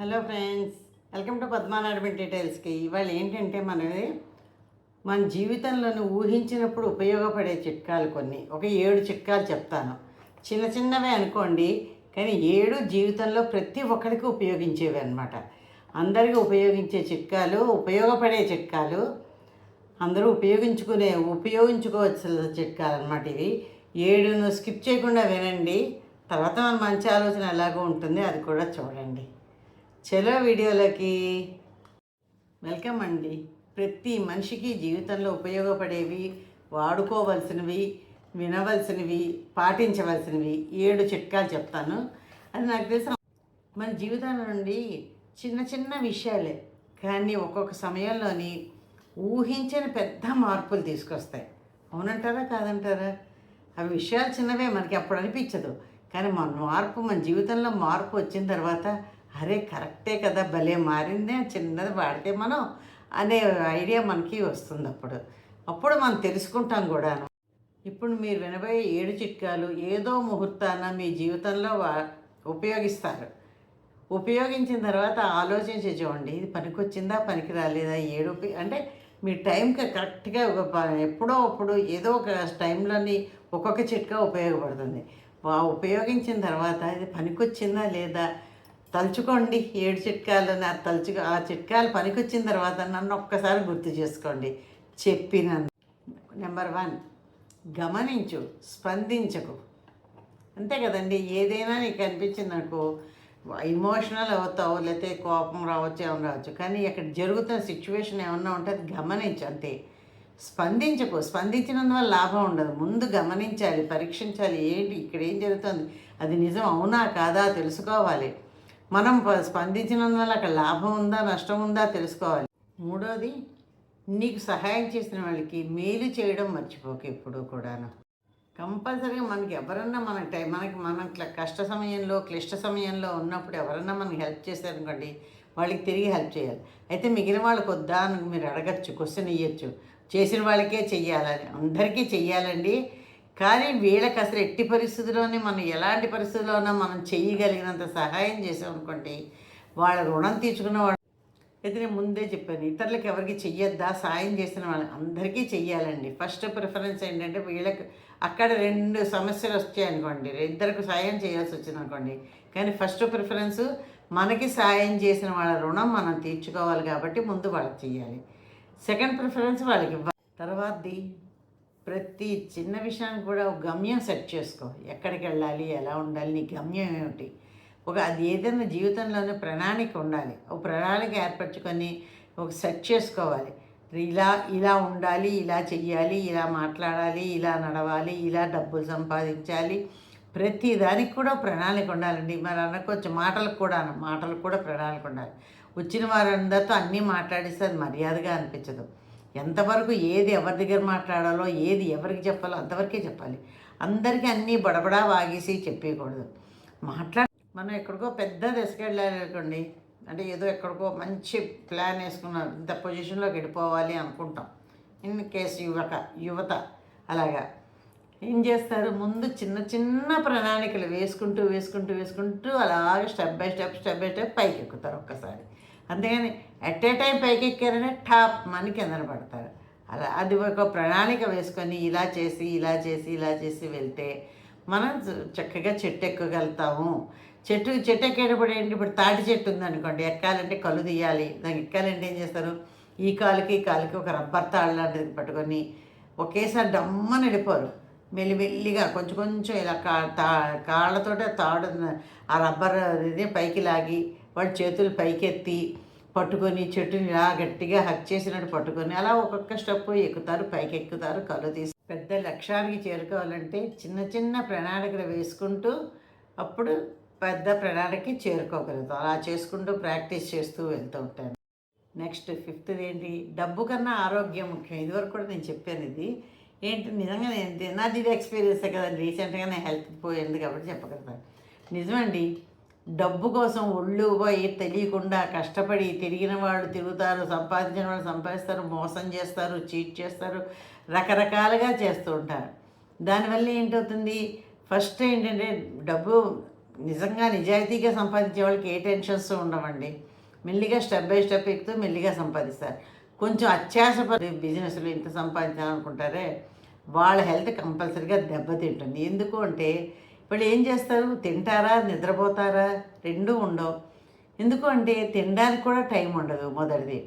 Hello friends welcome to పద్మానాడమి డీటెయిల్స్కి. ఇవాళ ఏంటంటే మనది మన జీవితంలోని ఊహించినప్పుడు ఉపయోగపడే చిట్కాలు కొన్ని. ఒక ఏడు చిట్కాలు చెప్తాను. చిన్న చిన్నవే అనుకోండి కానీ ఏడు జీవితంలో ప్రతి ఒక్కరికి ఉపయోగించేవి అనమాట అందరికీ ఉపయోగించే చిట్కాలు ఉపయోగపడే చిట్కాలు అందరూ ఉపయోగించుకునే ఉపయోగించుకోవచ్చు చిట్కాలు అనమాట ఇవి. ఏడును స్కిప్ చేయకుండా వినండి. తర్వాత మన మంచి ఆలోచన ఎలాగో ఉంటుంది అది కూడా చూడండి. చలో వీడియోలకి వెల్కమ్ అండి. ప్రతి మనిషికి జీవితంలో ఉపయోగపడేవి వాడుకోవలసినవి వినవలసినవి పాటించవలసినవి ఏడు చిట్కాలు చెప్తాను. అది నాకు తెలిసిన మన జీవితంలో నుండి చిన్న చిన్న విషయాలే కానీ ఒక్కొక్క సమయంలోని ఊహించని పెద్ద మార్పులు తీసుకొస్తాయి. అవునంటారా కాదంటారా? అవి విషయాలు చిన్నవే మనకి అప్పుడు అనిపించదు. కానీ మన మార్పు మన జీవితంలో మార్పు వచ్చిన తర్వాత అరే కరెక్టే కదా భలే మారిందే చిన్నది వాడితే మనం అనే ఐడియా మనకి వస్తుంది అప్పుడు. అప్పుడు మనం తెలుసుకుంటాం కూడాను. ఇప్పుడు మీరు వినబోయే ఏడు చిట్కాలు ఏదో ముహూర్తాన మీ జీవితంలో వా- ఉపయోగిస్తారు. ఉపయోగించిన తర్వాత ఆలోచించి చూడండి ఇది పనికొచ్చిందా పనికి రాలేదా ఏడు అంటే మీ టైంకి కరెక్ట్గా ఎప్పుడో అప్పుడు ఏదో ఒక టైంలోని ఒక్కొక్క చిట్కా ఉపయోగపడుతుంది. ఉపయోగించిన తర్వాత ఇది పనికొచ్చిందా లేదా తలుచుకోండి ఏడు చిట్కాలు నా తలుచుకో ఆ చిట్కాలు పనికొచ్చిన తర్వాత నన్ను ఒక్కసారి గుర్తు చేసుకోండి. చెప్పిన నెంబర్ వన్ గమనించు స్పందించకు. అంతే కదండి ఏదైనా నీకు అనిపించింది అనుకో ఇమోషనల్ అవుతావు లేకపోతే కోపం రావచ్చు ఏమైనా రావచ్చు. కానీ అక్కడ జరుగుతున్న సిచ్యువేషన్ ఏమన్నా ఉంటే అది గమనించు అంతే. స్పందించకు. స్పందించినందువల్ల లాభం ఉండదు. ముందు గమనించాలి పరీక్షించాలి ఏంటి ఇక్కడ ఏం జరుగుతుంది? అది నిజం అవునా కాదా తెలుసుకోవాలి. మనం స్పందించినందువల్ల అక్కడ లాభం ఉందా నష్టం ఉందా తెలుసుకోవాలి. మూడోది నీకు సహాయం చేసిన వాళ్ళకి మేలు చేయడం మర్చిపోక ఎప్పుడు కూడాను. కంపల్సరీగా మనకి ఎవరన్నా మన టైం మనకి మన కష్ట సమయంలో క్లిష్ట సమయంలో ఉన్నప్పుడు ఎవరన్నా మనకి హెల్ప్ చేశారనుకోండి వాళ్ళకి తిరిగి హెల్ప్ చేయాలి. అయితే మిగిలిన వాళ్ళకి వద్దా అని మీరు అడగచ్చు క్వశ్చన్ ఇవ్వచ్చు చేసిన వాళ్ళకే చెయ్యాలని అందరికీ చెయ్యాలండి. కానీ వీళ్ళకి అసలు ఎట్టి పరిస్థితుల్లోనే మనం ఎలాంటి పరిస్థితుల్లోనో మనం చేయగలిగినంత సహాయం చేసామనుకోండి వాళ్ళ రుణం తీర్చుకున్న వాళ్ళు అయితే నేను ముందే చెప్పాను ఇతరులకు ఎవరికి చెయ్యొద్దా? సాయం చేసిన వాళ్ళు అందరికీ చెయ్యాలండి. ఫస్ట్ ప్రిఫరెన్స్ ఏంటంటే వీళ్ళకి అక్కడ రెండు సమస్యలు వచ్చాయనుకోండి ఇద్దరికి సాయం చేయాల్సి వచ్చింది అనుకోండి. కానీ ఫస్ట్ ప్రిఫరెన్స్ మనకి సాయం చేసిన వాళ్ళ రుణం మనం తీర్చుకోవాలి కాబట్టి ముందు వాళ్ళకి చెయ్యాలి. సెకండ్ ప్రిఫరెన్స్ వాళ్ళకి ఇవ్వాలి. తర్వాతది ప్రతి చిన్న విషయానికి కూడా ఒక గమ్యం సెట్ చేసుకో. ఎక్కడికి వెళ్ళాలి ఎలా ఉండాలి నీ గమ్యం ఏమిటి? ఒక అది ఏదైనా జీవితంలోనే ప్రణాళిక ఉండాలి. ఒక ప్రణాళిక ఏర్పరచుకొని ఒక సెట్ చేసుకోవాలి. ఇలా ఇలా ఉండాలి ఇలా చెయ్యాలి ఇలా మాట్లాడాలి ఇలా నడవాలి ఇలా డబ్బులు సంపాదించాలి. ప్రతి దానికి కూడా ప్రణాళిక ఉండాలండి. మరి అనకొచ్చు మాటలకు కూడా మాటలకు కూడా ప్రణాళిక ఉండాలి. వచ్చిన వారందరితో అన్నీ మాట్లాడిస్తే అది మర్యాదగా అనిపించదు. ఎంతవరకు ఏది ఎవరి దగ్గర మాట్లాడాలో ఏది ఎవరికి చెప్పాలో అంతవరకే చెప్పాలి. అందరికీ అన్నీ బడబడా వాగేసి చెప్పేయకూడదు. మాట్లా మనం ఎక్కడికో పెద్ద దశకెళ్ళాలనుకోండి అంటే ఏదో ఎక్కడికో మంచి ప్లాన్ వేసుకున్నారు ఇంత పొజిషన్లోకి వెళ్ళిపోవాలి అనుకుంటాం. ఇన్ కేస్ యువక యువత అలాగా. ఏం చేస్తారు? ముందు చిన్న చిన్న ప్రణాళికలు వేసుకుంటూ వేసుకుంటూ వేసుకుంటూ అలాగే step by step step by step పైకి ఎక్కుతారు ఒక్కసారి. అందుకని ఎట్ ఏ టైం పైకి ఎక్కారనే టాప్ మని కిందన పడతారు. అలా అది ఒక ప్రణాళిక వేసుకొని ఇలా చేసి ఇలా చేసి ఇలా చేసి వెళ్తే మనం చ- చక్కగా చెట్టు ఎక్కగలుగుతాము. చెట్టు చెట్టు ఎక్కేటప్పుడు ఏంటి? ఇప్పుడు తాటి చెట్టు ఉందనుకోండి ఎక్కాలంటే కళ్ళు తీయాలి. దానికి ఎక్కాలంటే ఏం చేస్తారు? ఈ కాలుకి ఈ కాలుకి ఒక రబ్బర్ తాడు లాంటిది పట్టుకొని ఒకేసారి డమ్మని వెళ్ళిపోరు. మెల్లిమెల్లిగా కొంచెం కొంచెం ఇలా కా తా కాళ్ళతోటే తాడు ఆ రబ్బర్ ఇది పైకి లాగి వాడు చేతులు పైకెత్తి పట్టుకొని చెట్టుని ఇలా గట్టిగా హక్ చేసినట్టు పట్టుకొని అలా ఒక్కొక్క స్టెప్ ఎక్కుతారు పైకి ఎక్కుతారు కళ్ళు తీసి. పెద్ద లక్ష్యానికి చేరుకోవాలంటే చిన్న చిన్న ప్రణాళికలు వేసుకుంటూ అప్పుడు పెద్ద ప్రణాళికకి చేరుకోగలుగుతాం. అలా చేసుకుంటూ ప్రాక్టీస్ చేస్తూ వెళ్తూ ఉంటాను. నెక్స్ట్ ఫిఫ్త్ ఏంటి? డబ్బు కన్నా ఆరోగ్యం ముఖ్యం. ఇదివరకు కూడా నేను చెప్పాను ఇది. ఏంటి? నిజంగా నేను నాది ఇది ఎక్స్పీరియన్స్ కదా రీసెంట్గా నేను హెల్త్ పోయింది కాబట్టి చెప్పగలుగుతాను. నిజమండి. డబ్బు కోసం ఒళ్ళు పోయి తెలియకుండా కష్టపడి తిరిగిన వాళ్ళు తిరుగుతారు సంపాదించిన వాళ్ళు సంపాదిస్తారు మోసం చేస్తారు చీట్ చేస్తారు రకరకాలుగా చేస్తూ ఉంటారు. దానివల్ల ఏంటవుతుంది? ఫస్ట్ ఏంటంటే డబ్బు నిజంగా నిజాయితీగా సంపాదించే వాళ్ళకి ఏ టెన్షన్స్ ఉండవండి. మెల్లిగా స్టెప్ బై స్టెప్ ఎక్కుతూ మెల్లిగా సంపాదిస్తారు. కొంచెం అత్యాశపడి బిజినెస్లో ఇంత సంపాదించాలనుకుంటారే వాళ్ళ హెల్త్ కంపల్సరీగా దెబ్బతింటుంది. ఎందుకు అంటే వాళ్ళు ఏం చేస్తారు? తింటారా? నిద్రపోతారా? రెండూ ఉండవు. ఎందుకు అంటే తినడానికి కూడా టైం ఉండదు మొదటిది.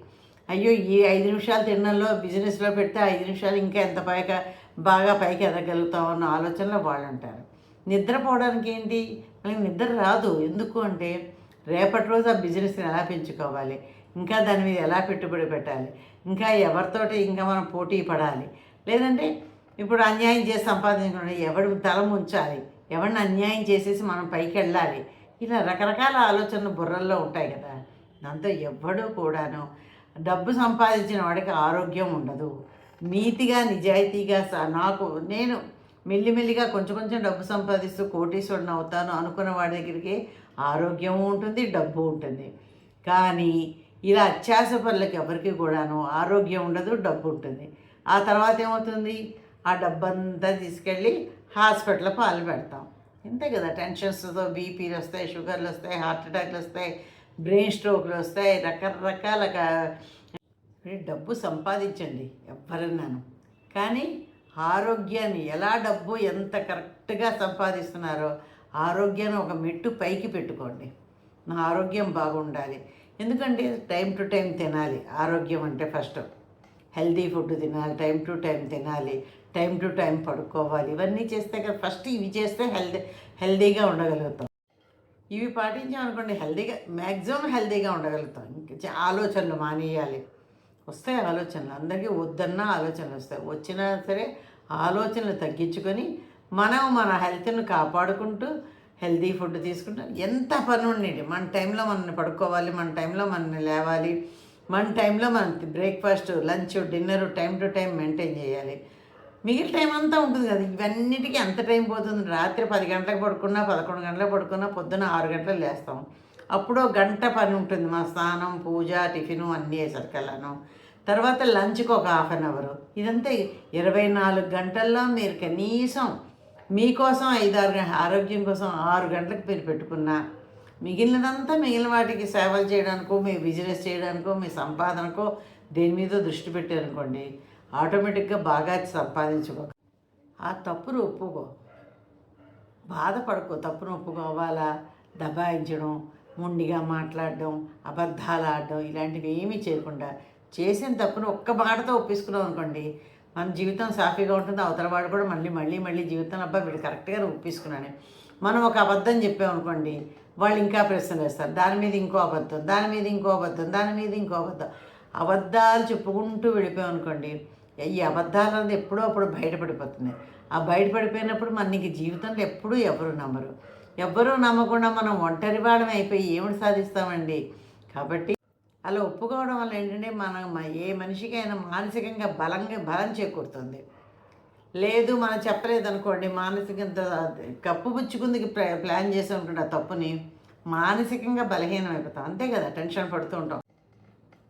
అయ్యో ఈ ఐదు నిమిషాలు తినడంలో బిజినెస్లో పెడితే ఐదు నిమిషాలు ఇంకా ఎంత పైగా బాగా పైకి ఎదగలుగుతాం అన్న ఆలోచనలో వాళ్ళు ఉంటారు నిద్రపోవడానికి ఏంటి? మనకి నిద్ర రాదు. ఎందుకు అంటే రేపటి రోజు ఆ బిజినెస్ని ఎలా పెంచుకోవాలి? ఇంకా దాని మీద ఎలా పెట్టుబడి పెట్టాలి? ఇంకా ఎవరితోటి ఇంకా మనం పోటీ పడాలి? లేదంటే ఇప్పుడు అన్యాయం చేసి సంపాదించుకుంటే ఎవడు తల ముంచాలి? ఎవరిని అన్యాయం చేసేసి మనం పైకి వెళ్ళాలి. ఇలా రకరకాల ఆలోచనలు బుర్రల్లో ఉంటాయి కదా. దాంతో ఎవ్వడూ కూడాను డబ్బు సంపాదించిన వాడికి ఆరోగ్యం ఉండదు. నీతిగా నిజాయితీగా స- నాకు నేను మెల్లిమెల్లిగా కొంచెం కొంచెం డబ్బు సంపాదిస్తూ కోటీశ్వరుని అవుతాను అనుకున్న వాడి దగ్గరికి ఆరోగ్యం ఉంటుంది డబ్బు ఉంటుంది. కానీ ఇలా అత్యాస పనులకి ఎవరికి కూడాను ఆరోగ్యం ఉండదు డబ్బు ఉంటుంది. ఆ తర్వాత ఏమవుతుంది? ఆ డబ్బంతా తీసుకెళ్ళి హాస్పిటల్ పాలు పెడతాం. ఇంతే కదా టెన్షన్స్తో బీపీలు వస్తాయి షుగర్లు వస్తాయి హార్ట్ అటాక్లు వస్తాయి బ్రెయిన్ స్ట్రోక్లు వస్తాయి రకరకాల డబ్బు సంపాదించండి ఎవరన్నాను కానీ ఆరోగ్యాన్ని ఎలా డబ్బు ఎంత కరెక్ట్గా సంపాదిస్తున్నారో ఆరోగ్యాన్ని ఒక మెట్టు పైకి పెట్టుకోండి. నా ఆరోగ్యం బాగుండాలి. ఎందుకంటే టైం టు టైం తినాలి. ఆరోగ్యం అంటే ఫస్ట్ హెల్తీ ఫుడ్ తినాలి టైం టు టైం తినాలి టైం టు టైం పడుకోవాలి. ఇవన్నీ చేస్తే కదా ఫస్ట్ ఇవి చేస్తే హెల్దీ హెల్దీగా ఉండగలుగుతాం. ఇవి పాటించామనుకోండి హెల్దీగా మ్యాక్సిమం హెల్దీగా ఉండగలుగుతాం. ఇంకా ఆలోచనలు మానేయాలి. వస్తాయి ఆలోచనలు. అందరికీ వద్దన్న ఆలోచనలు వస్తాయి. వచ్చినా సరే ఆలోచనలు తగ్గించుకొని మనం మన హెల్త్ను కాపాడుకుంటూ హెల్దీ ఫుడ్ తీసుకుంటూ ఎంత పని ఉండేది. మన టైంలో మనల్ని పడుకోవాలి మన టైంలో మనల్ని లేవాలి మన టైంలో మనం breakfast lunch dinner time to time maintain చేయాలి. మిగిలిన టైం అంతా ఉంటుంది కదా ఇవన్నిటికీ ఎంత టైం పోతుంది? రాత్రి పది గంటలకు పడుకున్నా పదకొండు గంటలకు పడుకున్నా పొద్దున్న ఆరు గంటలకు లేస్తాం. అప్పుడు గంట పని ఉంటుంది మా స్నానం పూజ టిఫిను అన్నీ వేసరికెళ్ళాను తర్వాత లంచ్కి ఒక హాఫ్ అన్ అవర్ ఇదంతా ఇరవై నాలుగు గంటల్లో మీరు కనీసం మీకోసం ఐదారు గంట ఆరోగ్యం కోసం ఆరు గంటలకు మీరు పెట్టుకున్నా మిగిలినదంతా మిగిలిన వాటికి సేవలు చేయడానికో మీ బిజినెస్ చేయడానికో మీ సంపాదనకో దేని మీద దృష్టి పెట్టారనుకోండి ఆటోమేటిక్గా బాగా సంపాదించుకో. ఆ తప్పును ఒప్పుకో. బాధపడుకో. తప్పును ఒప్పుకోవాలా? దబాయించడం మొండిగా మాట్లాడడం అబద్ధాలు ఆడడం ఇలాంటివి ఏమీ చేయకుండా చేసిన తప్పును ఒక్క మాటతో ఒప్పించుకున్నాం అనుకోండి మన జీవితం సాఫీగా ఉంటుంది. అవతల వాడు కూడా మళ్ళీ మళ్ళీ మళ్ళీ జీవితంలో అబ్బా వీడు కరెక్ట్గా ఒప్పించుకున్నాను మనం ఒక అబద్ధం చెప్పామనుకోండి వాళ్ళు ఇంకా ప్రశ్నలు వేస్తారు. దాని మీద ఇంకో అబద్ధం దాని మీద ఇంకో అబద్ధం దాని మీద ఇంకో అబద్ధం. అబద్ధాలు చెప్పుకుంటూ వెళ్ళిపోయామనుకోండి ఈ అబద్ధాలు అనేది ఎప్పుడో అప్పుడు బయటపడిపోతున్నాయి. ఆ బయటపడిపోయినప్పుడు మనకి జీవితంలో ఎప్పుడూ ఎవరు నమ్మరు. ఎవ్వరూ నమ్మకుండా మనం ఒంటరి వాడం అయిపోయి ఏమిటి సాధిస్తామండి? కాబట్టి అలా ఒప్పుకోవడం వల్ల ఏంటంటే మనం ఏ మనిషికైనా మానసికంగా బలంగా బలం చేకూరుతుంది. లేదు మనం చెప్పలేదు అనుకోండి మానసికంగా కప్పు ప్లా- ప్లాన్ చేసి ఉంటుండే ఆ తప్పుని మానసికంగా బలహీనం అయిపోతాం అంతే కదా టెన్షన్ పడుతూ ఉంటాం.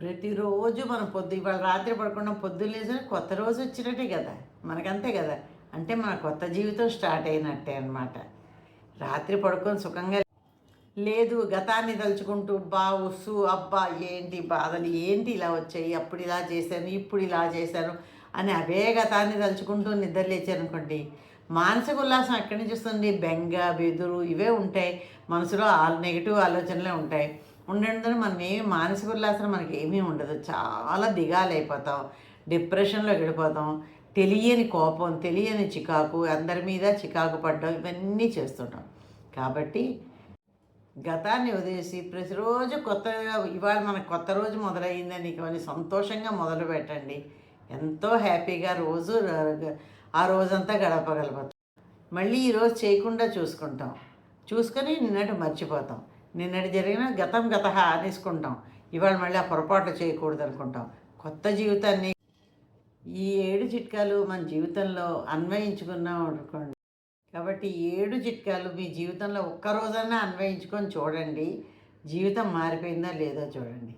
ప్రతిరోజు మనం పొద్దు ఇవాళ రాత్రి పడుకున్నాం పొద్దున్న లేచిన కొత్త రోజు వచ్చినట్టే కదా. మనకంతే కదా. అంటే మన కొత్త జీవితం స్టార్ట్ అయినట్టే అన్నమాట. రాత్రి పడుకొని సుఖంగా లేదు గతాన్ని తలుచుకుంటూ బా ఉస్సు అబ్బా ఏంటి బాధలు ఏంటి ఇలా వచ్చాయి అప్పుడు ఇలా చేశాను ఇప్పుడు ఇలా చేశాను అని అవే గతాన్ని తలుచుకుంటూ నిద్ర లేచారనుకోండి మానసిక ఉల్లాసం ఎక్కడి నుంచి వస్తుంది? బెంగ బెదురు ఇవే ఉంటాయి. మనసులో ఆ నెగిటివ్ ఆలోచనలే ఉంటాయి. ఉండడం మనం ఏమి మానసిక ఉల్లాసం మనకి ఏమీ ఉండదు. చాలా దిగాలైపోతాం డిప్రెషన్లో గడిపోతాం తెలియని కోపం తెలియని చికాకు అందరి మీద చికాకు పడ్డం ఇవన్నీ చేస్తుంటాం. కాబట్టి గతాన్ని వదిలేసి ప్రతిరోజు కొత్తగా ఇవాళ మనకు కొత్త రోజు మొదలయ్యిందని ఇవన్నీ సంతోషంగా మొదలు పెట్టండి. ఎంతో హ్యాపీగా రోజు ఆ రోజంతా గడపగలుగుతాం. మళ్ళీ ఈరోజు చేయకుండా చూసుకుంటాం. చూసుకొని నిన్నటి మర్చిపోతాం. నిన్నటి జరిగిన గతం గత అనేసుకుంటాం. ఇవాళ మళ్ళీ ఆ పొరపాట్లు చేయకూడదు అనుకుంటాం కొత్త జీవితాన్ని ఈ ఏడు చిట్కాలు మన జీవితంలో అన్వయించుకున్నాం అనుకోండి. కాబట్టి ఏడు చిట్కాలు మీ జీవితంలో ఒక్కరోజైనా అన్వయించుకొని చూడండి. జీవితం మారిపోయిందా లేదో చూడండి.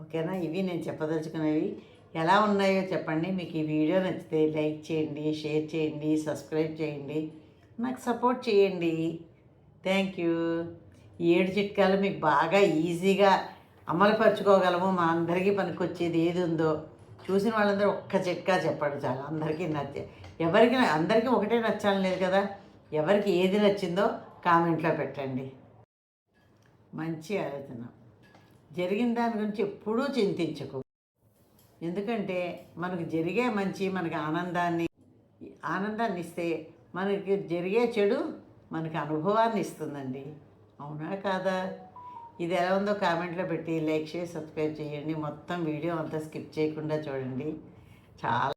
ఓకేనా? ఇవి నేను చెప్పదలుచుకునేవి. ఎలా ఉన్నాయో చెప్పండి. మీకు ఈ వీడియో నచ్చితే లైక్ చేయండి షేర్ చేయండి సబ్స్క్రైబ్ చేయండి. నాకు సపోర్ట్ చేయండి. Thank you. ఏడు చిట్కాలు మీకు బాగా ఈజీగా అమలుపరుచుకోగలము. మా అందరికీ పనికొచ్చేది ఏది ఉందో చూసిన వాళ్ళందరూ ఒక్క చిట్కా చెప్పండి చాలా. అందరికీ నచ్చ ఎవరికి అందరికీ ఒకటే నచ్చాలని లేదు కదా? ఎవరికి ఏది నచ్చిందో కామెంట్లో పెట్టండి. మంచి ఆలోచన. జరిగిన దాని గురించి ఎప్పుడూ చింతించకు. ఎందుకంటే మనకు జరిగే మంచి మనకి ఆనందాన్ని ఆనందాన్ని ఇస్తే మనకి జరిగే చెడు మనకి అనుభవాన్ని ఇస్తుందండి. అవునా కాదా? ఇది ఎలా ఉందో కామెంట్లో పెట్టి లైక్ చేసి సబ్స్క్రైబ్ చేయండి. మొత్తం వీడియో అంతా స్కిప్ చేయకుండా చూడండి. చాలా